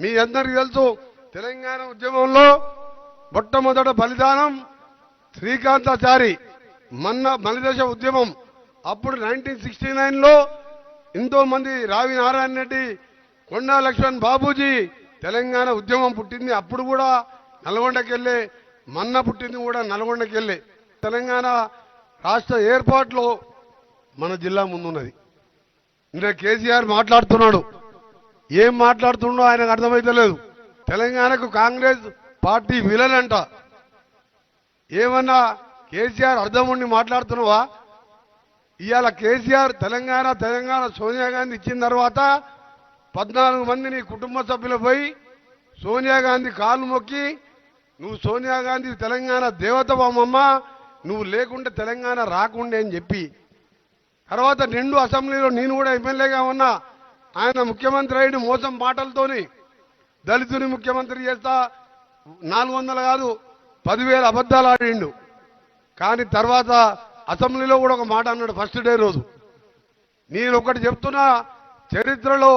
మీ అందరికీ తెలుసు తెలంగాణ ఉద్యమంలో మొట్టమొదట బలిదానం శ్రీకాంతాచారి మన్న మలిదశ ఉద్యమం. అప్పుడు నైన్టీన్ సిక్స్టీ నైన్లో ఎంతో మంది రావి నారాయణ రెడ్డి కొండా లక్ష్మణ్ బాబూజీ తెలంగాణ ఉద్యమం పుట్టింది. అప్పుడు కూడా నల్గొండకెళ్ళే మన్న పుట్టింది కూడా నల్గొండకెళ్ళే. తెలంగాణ రాష్ట్ర ఏర్పాటులో మన జిల్లా ముందున్నది. ఇంకా కేసీఆర్ మాట్లాడుతున్నాడు. ఏం మాట్లాడుతుండో ఆయనకు అర్థమైతలేదు. తెలంగాణకు కాంగ్రెస్ పార్టీ విలన్ అంట ఏమన్నా కేసీఆర్ అర్థం ఉండి మాట్లాడుతున్నావా? ఇవాళ కేసీఆర్ తెలంగాణ తెలంగాణ సోనియా గాంధీ ఇచ్చిన తర్వాత పద్నాలుగు మంది నీ కుటుంబ సభ్యులపై పోయి సోనియా గాంధీ కాళ్ళు మొక్కి నువ్వు సోనియా గాంధీ తెలంగాణ దేవత బామమ్మ నువ్వు లేకుంటే తెలంగాణ రాకుండే అని చెప్పి. తర్వాత రెండు అసెంబ్లీలో నేను కూడా ఎమ్మెల్యేగా ఉన్నా. ఆయన ముఖ్యమంత్రి అయిన మోసం మాటలతోని దళితుని ముఖ్యమంత్రి చేస్తా నాలుగు వందలు కాదు పదివేల అబద్ధాలు ఆడిండు. కానీ తర్వాత అసెంబ్లీలో కూడా ఒక మాట అన్నాడు ఫస్ట్ డే రోజు. నేను ఒకటి చెప్తున్నా చరిత్రలో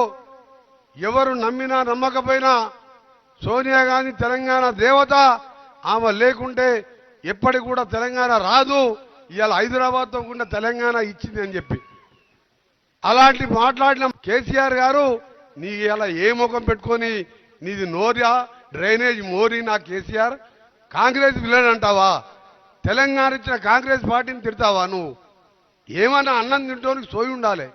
ఎవరు నమ్మినా నమ్మకపోయినా సోనియా గాంధీ తెలంగాణ దేవత ఆమె లేకుంటే ఎప్పటికి కూడా తెలంగాణ రాదు. ఇవాళ హైదరాబాద్తో కూడా తెలంగాణ ఇచ్చింది అని చెప్పి. అలాంటి మాట్లాడిన కేసీఆర్ గారు నీ ఇలా ఏ ముఖం పెట్టుకొని నీది నోరియా డ్రైనేజ్ మోరీ నా కేసీఆర్? కాంగ్రెస్ విలన్ అంటావా? తెలంగాణ ఇచ్చిన కాంగ్రెస్ పార్టీని తిడతావా నువ్వు? ఏమన్నా అన్నం తింటోనికి సోయి ఉండాలి.